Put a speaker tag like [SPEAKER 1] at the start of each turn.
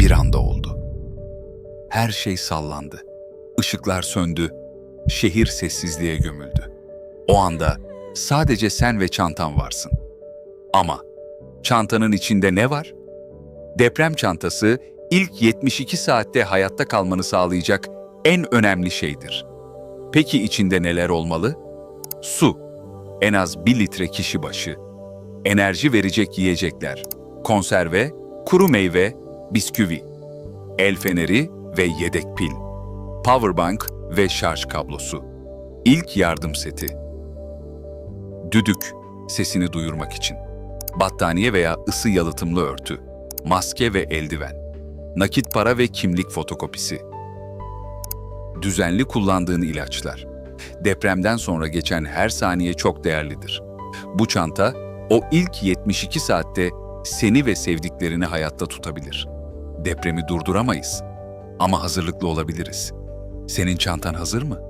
[SPEAKER 1] bir anda oldu. Her şey sallandı. Işıklar söndü. Şehir sessizliğe gömüldü. O anda sadece sen ve çantan varsın. Ama çantanın içinde ne var? Deprem çantası ilk 72 saatte hayatta kalmanı sağlayacak en önemli şeydir. Peki içinde neler olmalı? Su, en az 1 litre kişi başı. Enerji verecek yiyecekler, konserve, kuru meyve, bisküvi, el feneri ve yedek pil, powerbank ve şarj kablosu, ilk yardım seti, düdük, sesini duyurmak için, battaniye veya ısı yalıtımlı örtü, maske ve eldiven, nakit para ve kimlik fotokopisi, düzenli kullandığın ilaçlar. Depremden sonra geçen her saniye çok değerlidir. Bu çanta o ilk 72 saatte seni ve sevdiklerini hayatta tutabilir. Depremi durduramayız ama hazırlıklı olabiliriz. Senin çantan hazır mı?